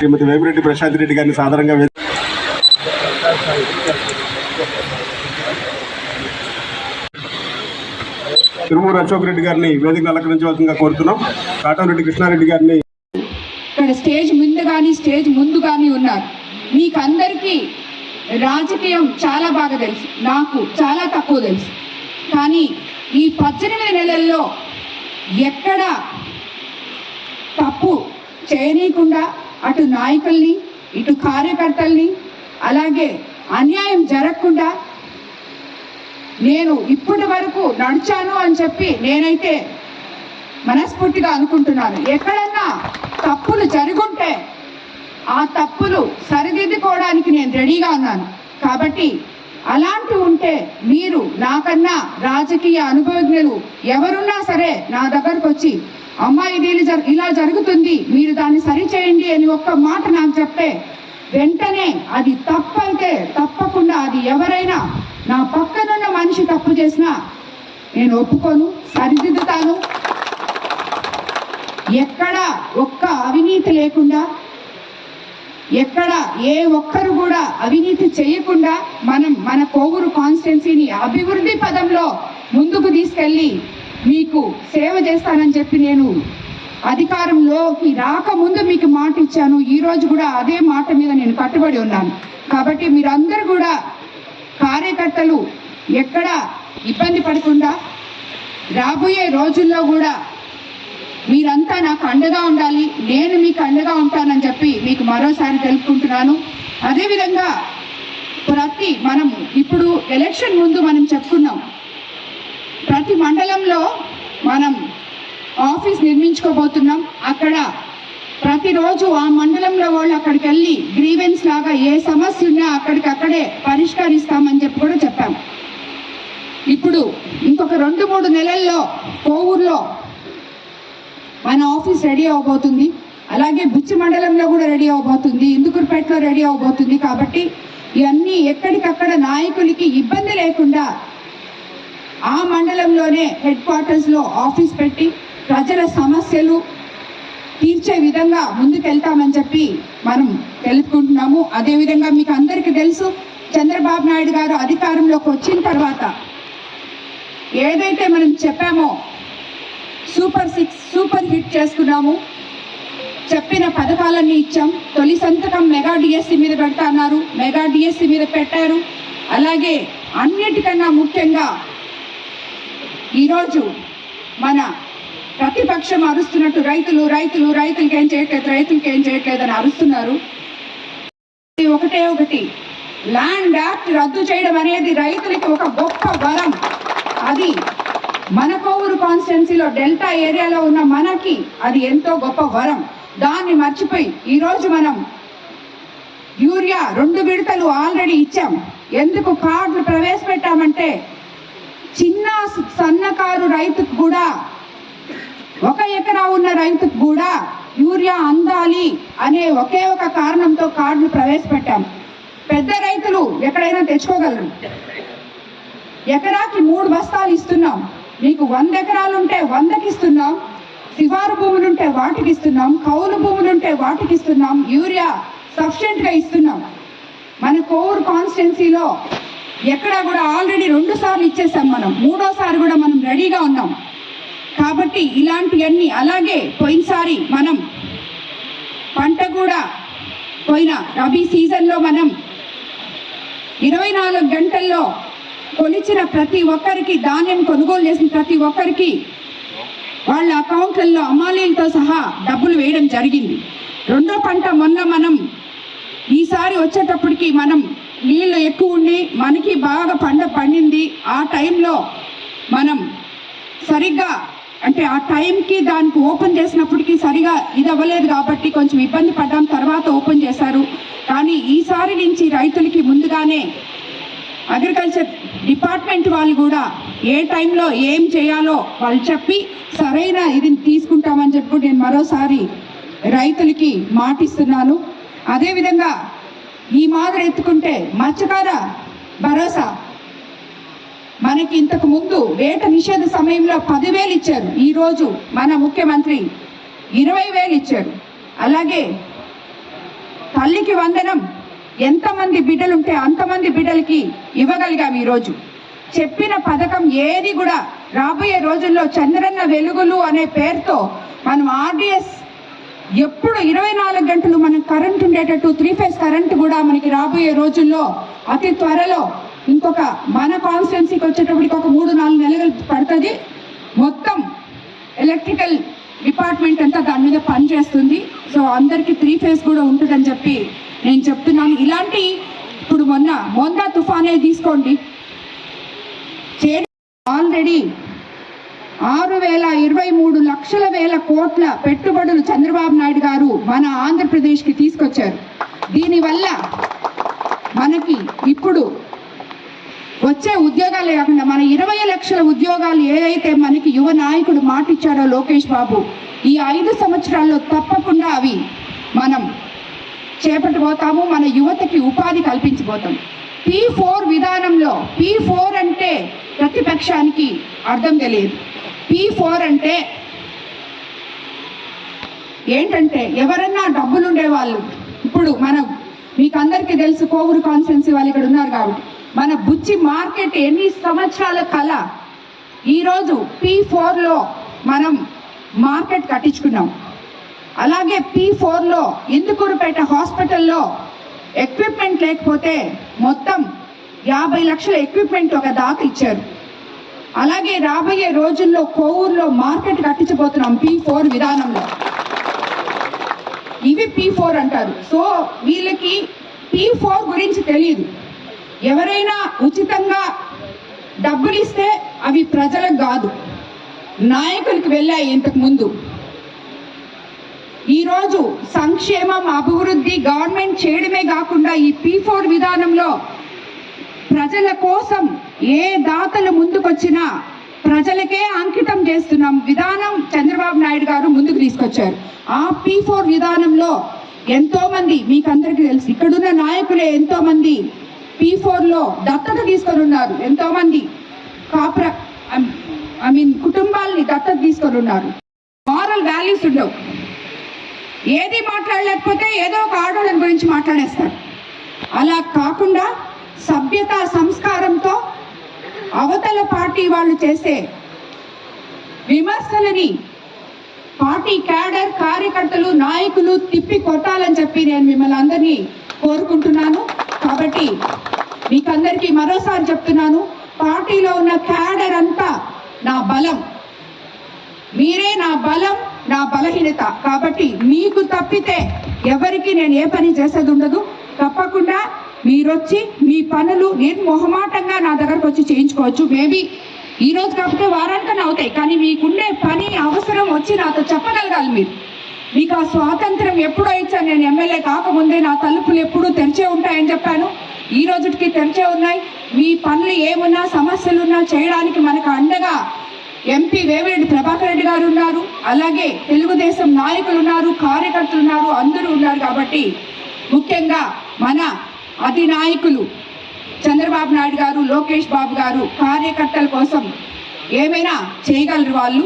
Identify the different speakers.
Speaker 1: శ్రీమతి వేమిరెడ్డి ప్రశాంత్ రెడ్డి గారిని సాధారణంగా తిరుమూరు అశోక్ రెడ్డి గారిని వేదికను అలంకరించవలసిందిగా కోరుతున్నాం. కాటంరెడ్డి కృష్ణారెడ్డి గారిని
Speaker 2: ఇక్కడ స్టేజ్ ముందు కానీ స్టేజ్ ముందు కానీ ఉన్నారు. మీకు అందరికీ రాజకీయం చాలా బాగా తెలుసు. నాకు చాలా తక్కువ తెలుసు. కానీ ఈ పద్దెనిమిది నెలల్లో ఎక్కడ తప్పు చేయనీయకుండా అటు నాయకుల్ని ఇటు కార్యకర్తల్ని అలాగే అన్యాయం జరగకుండా నేను ఇప్పటి వరకు నడిచాను అని చెప్పి నేనైతే మనస్ఫూర్తిగా అనుకుంటున్నాను. ఎక్కడన్నా తప్పులు జరుగుంటే ఆ తప్పులు సరిదిద్దుకోవడానికి నేను రెడీగా ఉన్నాను. కాబట్టి అలాంటి ఉంటే మీరు నాకన్నా రాజకీయ అనుభవజ్ఞులు ఎవరున్నా సరే నా దగ్గరకు వచ్చి అమ్మాయి ఇది ఇలా ఇలా జరుగుతుంది మీరు దాన్ని సరిచేయండి అని ఒక్క మాట నాకు చెప్తే వెంటనే అది తప్పైతే తప్పకుండా అది ఎవరైనా నా పక్కనున్న మనిషి తప్పు చేసినా నేను ఒప్పుకోను సరిదిద్దుతాను. ఎక్కడ ఒక్క అవినీతి లేకుండా ఎక్కడ ఏ ఒక్కరు కూడా అవినీతి చేయకుండా మనం మన కోవూరు కాన్స్టిట్యున్సీని అభివృద్ధి పదంలో ముందుకు తీసుకెళ్ళి మీకు సేవ చేస్తానని చెప్పి నేను అధికారంలోకి రాకముందు మీకు మాట ఇచ్చాను. ఈ రోజు కూడా అదే మాట మీద నేను కట్టుబడి ఉన్నాను. కాబట్టి మీరందరూ కూడా కార్యకర్తలు ఎక్కడ ఇబ్బంది పడకుండా రాబోయే రోజుల్లో కూడా మీరంతా నాకు అండగా ఉండాలి. నేను మీకు అండగా ఉంటానని చెప్పి మీకు మరోసారి తెలుపుకుంటున్నాను. అదేవిధంగా ప్రతి మనం ఇప్పుడు ఎలక్షన్ ముందు మనం చెప్పుకున్నాం. ప్రతి మండలంలో మనం ఆఫీస్ నిర్మించుకోబోతున్నాం. అక్కడ ప్రతిరోజు ఆ మండలంలో వాళ్ళు అక్కడికి వెళ్ళి గ్రీవెన్స్ లాగా ఏ సమస్య ఉన్నా అక్కడికక్కడే పరిష్కరిస్తామని చెప్పి కూడా చెప్పాం. ఇప్పుడు ఇంకొక రెండు మూడు నెలల్లో కోవూరులో మన ఆఫీస్ రెడీ అవబోతుంది. అలాగే బుచ్చి మండలంలో కూడా రెడీ అవబోతుంది. ఇందుకుర్పేటలో రెడీ అవబోతుంది కాబట్టి ఇవన్నీ ఎక్కడికక్కడ నాయకులకి ఇబ్బంది లేకుండా ఆ మండలంలోనే హెడ్ క్వార్టర్స్లో ఆఫీస్ పెట్టి ప్రజల సమస్యలు తీర్చే విధంగా ముందుకెళ్తామని చెప్పి మనం తెలుపుకుంటున్నాము. అదేవిధంగా మీకు అందరికీ తెలుసు చంద్రబాబు నాయుడు గారు అధికారంలోకి వచ్చిన తర్వాత ఏదైతే మనం చెప్పామో సూపర్ సిక్స్ సూపర్ హిట్ చేసుకున్నాము. చెప్పిన పథకాలన్నీ ఇచ్చాం. తొలి సంతకం మెగా డిఎస్సి మీద పెడతా అన్నారు. మెగా డిఎస్సి మీద పెట్టారు. అలాగే అన్నిటికన్నా ముఖ్యంగా ఈరోజు మన ప్రతిపక్షం అరుస్తున్నట్టు రైతులు రైతులు రైతులకి ఏం చేయట్లేదు రైతులకి ఏం చేయట్లేదు అని అరుస్తున్నారు. ఒకటే ఒకటి. ల్యాండ్ యాక్ట్ రద్దు చేయడం అనేది రైతులకి ఒక గొప్ప వరం. అది మన కోవూరు కాన్స్టిట్యున్సీలో డెల్టా ఏరియాలో ఉన్న మనకి అది ఎంతో గొప్ప వరం. దాన్ని మర్చిపోయి ఈరోజు మనం యూరియా రెండు విడతలు ఆల్రెడీ ఇచ్చాం. ఎందుకు కార్డులు ప్రవేశపెట్టామంటే చిన్న సన్నకారు రైతుకు కూడా ఒక ఎకరా ఉన్న రైతుకు కూడా యూరియా అందాలి అనే ఒకే ఒక కారణంతో కార్డులు ప్రవేశపెట్టాం. పెద్ద రైతులు ఎక్కడైనా తెచ్చుకోగలరు. ఎకరాకి మూడు బస్తాలు ఇస్తున్నాం. మీకు వంద ఎకరాలు ఉంటే వందకి ఇస్తున్నాం. శివారు భూములు ఉంటే వాటికి ఇస్తున్నాం. కౌలు భూములుంటే వాటికి ఇస్తున్నాం. యూరియా సఫిషియెంట్గా ఇస్తున్నాం. మన కోవూరు కాన్స్టిట్యున్సీలో ఎక్కడ కూడా ఆల్రెడీ రెండు సార్లు ఇచ్చేసాం మనం. మూడోసారి కూడా మనం రెడీగా ఉన్నాం. కాబట్టి ఇలాంటివన్నీ అలాగే పోయినసారి మనం పంట కూడా పోయిన రబీ సీజన్లో మనం ఇరవై నాలుగు గంటల్లో కొలిచిన ప్రతి ఒక్కరికి ధాన్యం కొనుగోలు చేసిన ప్రతి ఒక్కరికి వాళ్ళ అకౌంట్లలో అమాలీలతో సహా డబ్బులు వేయడం జరిగింది. రెండో పంట మొన్న మనం ఈసారి వచ్చేటప్పటికి మనం నీళ్ళు ఎక్కువ ఉండి మనకి బాగా పంట పండింది ఆ టైంలో మనం సరిగ్గా అంటే ఆ టైంకి దానికి ఓపెన్ చేసినప్పటికీ సరిగా ఇది అవ్వలేదు కాబట్టి కొంచెం ఇబ్బంది పడ్డాం తర్వాత ఓపెన్ చేశారు. కానీ ఈసారి నుంచి రైతులకి ముందుగానే అగ్రికల్చర్ డిపార్ట్మెంట్ వాళ్ళు కూడా ఏ టైంలో ఏం చేయాలో వాళ్ళు చెప్పి సరైన ఇది తీసుకుంటామని చెప్పి నేను మరోసారి రైతులకి మాటిస్తున్నాను. అదేవిధంగా ఈ మాదిరి ఎత్తుకుంటే మత్స్యకార భరోసా. మనకి ఇంతకు ముందు వేట నిషేధ సమయంలో పదివేలు ఇచ్చారు. ఈరోజు మన ముఖ్యమంత్రి ఇరవై వేలు ఇచ్చారు. అలాగే తల్లికి వందనం ఎంతమంది బిడ్డలుంటే అంతమంది బిడ్డలకి ఇవ్వగలిగాం ఈరోజు చెప్పిన పథకం ఏది కూడా రాబోయే రోజుల్లో చంద్రన్న వెలుగులు అనే పేరుతో మనం ఆర్డిఎస్ ఎప్పుడు ఇరవై నాలుగు గంటలు మనకు కరెంట్ ఉండేటట్టు త్రీ ఫేజ్ కరెంట్ కూడా మనకి రాబోయే రోజుల్లో అతి త్వరలో ఇంకొక మన కాన్స్టిట్యున్సీకి వచ్చేటప్పటికి ఒక మూడు నాలుగు నెలలు పడుతుంది. మొత్తం ఎలక్ట్రికల్ డిపార్ట్మెంట్ అంతా దాని మీద పనిచేస్తుంది సో అందరికీ త్రీ ఫేజ్ కూడా ఉంటుందని చెప్పి నేను చెప్తున్నాను. ఇలాంటి ఇప్పుడు మొన్న మొందా తుఫానే తీసుకోండి. ఆల్రెడీ ఆరు వేల ఇరవై మూడు లక్షల వేల కోట్ల పెట్టుబడులు చంద్రబాబు నాయుడు గారు మన ఆంధ్రప్రదేశ్కి తీసుకొచ్చారు. దీనివల్ల మనకి ఇప్పుడు వచ్చే ఉద్యోగాలే కాకుండా మన ఇరవై లక్షల ఉద్యోగాలు ఏదైతే మనకి యువ నాయకుడు మాటిచ్చాడో లోకేష్ బాబు ఈ ఐదు సంవత్సరాల్లో తప్పకుండా అవి మనం చేపట్టబోతాము మన యువతకి ఉపాధి కల్పించబోతాం. పీ ఫోర్ విధానంలో పీ ఫోర్ అంటే ప్రతిపక్షానికి అర్థం తెలియదు. పీ ఫోర్ అంటే ఏంటంటే ఎవరన్నా డబ్బులుండే వాళ్ళు ఇప్పుడు మనం మీకు అందరికీ తెలుసు కోవూరు కాన్స్టిట్యున్సీ వాళ్ళు ఇక్కడ ఉన్నారు కాబట్టి. మన బుచ్చి మార్కెట్ ఎన్ని సంవత్సరాల కళ ఈరోజు పీ ఫోర్లో మనం మార్కెట్ కట్టించుకున్నాం. అలాగే పీ ఫోర్లో ఇందుకూరుపేట హాస్పిటల్లో ఎక్విప్మెంట్ లేకపోతే మొత్తం యాభై లక్షల ఎక్విప్మెంట్ ఒక దాకా ఇచ్చారు. అలాగే రాబోయే రోజుల్లో కోవూరులో మార్కెట్ కట్టించబోతున్నాం పీ ఫోర్ విధానంలో. ఇవి పీ ఫోర్ అంటారు. సో వీళ్ళకి పీ ఫోర్ గురించి తెలియదు ఎవరైనా ఉచితంగా డబ్బులు ఇస్తే అవి ప్రజలకు కాదు. నాయకులకు వెళ్ళాయి ఇంతకు ముందు. ఈరోజు సంక్షేమం అభివృద్ధి గవర్నమెంట్ చేయడమే కాకుండా ఈ పీ ఫోర్ విధానంలో ప్రజల కోసం ఏ దాతలు ముందుకొచ్చినా ప్రజలకే అంకితం చేస్తున్నాం విధానం చంద్రబాబు నాయుడు గారు ముందుకు తీసుకొచ్చారు. ఆ పీ ఫోర్ విధానంలో ఎంతో మంది మీకు అందరికీ తెలుసు ఇక్కడున్న నాయకులే ఎంతో మంది పీ ఫోర్లో దత్తత తీసుకొని ఉన్నారు. ఎంతో మంది కాపుర ఐ మీన్ కుటుంబాలని దత్తత తీసుకొని ఉన్నారు. మారల్ వాల్యూస్ ఉండవు. ఏది మాట్లాడలేకపోతే ఏదో ఒక ఆడోళ్ళని గురించి మాట్లాడేస్తారు. అలా కాకుండా సభ్యత సంస్కారంతో అవతల పార్టీ వాళ్ళు చేసే విమర్శలని పార్టీ క్యాడర్ కార్యకర్తలు నాయకులు తిప్పి కొట్టాలని చెప్పి నేను మిమ్మల్ని అందరినీ కోరుకుంటున్నాను. కాబట్టి మీకందరికీ మరోసారి చెప్తున్నాను పార్టీలో ఉన్న క్యాడర్ అంతా నా బలం. మీరే నా బలం నా బలహీనత. కాబట్టి మీకు తప్పితే ఎవరికి నేను ఏ పని చేసేది ఉండదు. తప్పకుండా మీరొచ్చి మీ పనులు నేను మొహమాటంగా నా దగ్గరకు వచ్చి చేయించుకోవచ్చు. మేబీ ఈ రోజు కాకపోతే వారానికన్నా అవుతాయి. కానీ మీకుండే పని అవసరం వచ్చి నాతో చెప్పగలగాలి మీరు. మీకు ఆ స్వాతంత్రం ఎప్పుడో ఇచ్చాను. నేను ఎమ్మెల్యే కాకముందే నా తలుపులు ఎప్పుడూ తెరిచే ఉంటాయని చెప్పాను. ఈ రోజుకి తెరిచే ఉన్నాయి. మీ పనులు ఏమున్నా సమస్యలున్నా చేయడానికి మనకు అండగా ఎంపీ వేమిరెడ్డి ప్రభాకర్ రెడ్డి గారు ఉన్నారు. అలాగే తెలుగుదేశం నాయకులు ఉన్నారు కార్యకర్తలు ఉన్నారు అందరూ ఉన్నారు కాబట్టి ముఖ్యంగా మన అధినాయకులు చంద్రబాబు నాయుడు గారు లోకేష్ బాబు గారు కార్యకర్తల కోసం ఏమైనా చేయగలరు వాళ్ళు?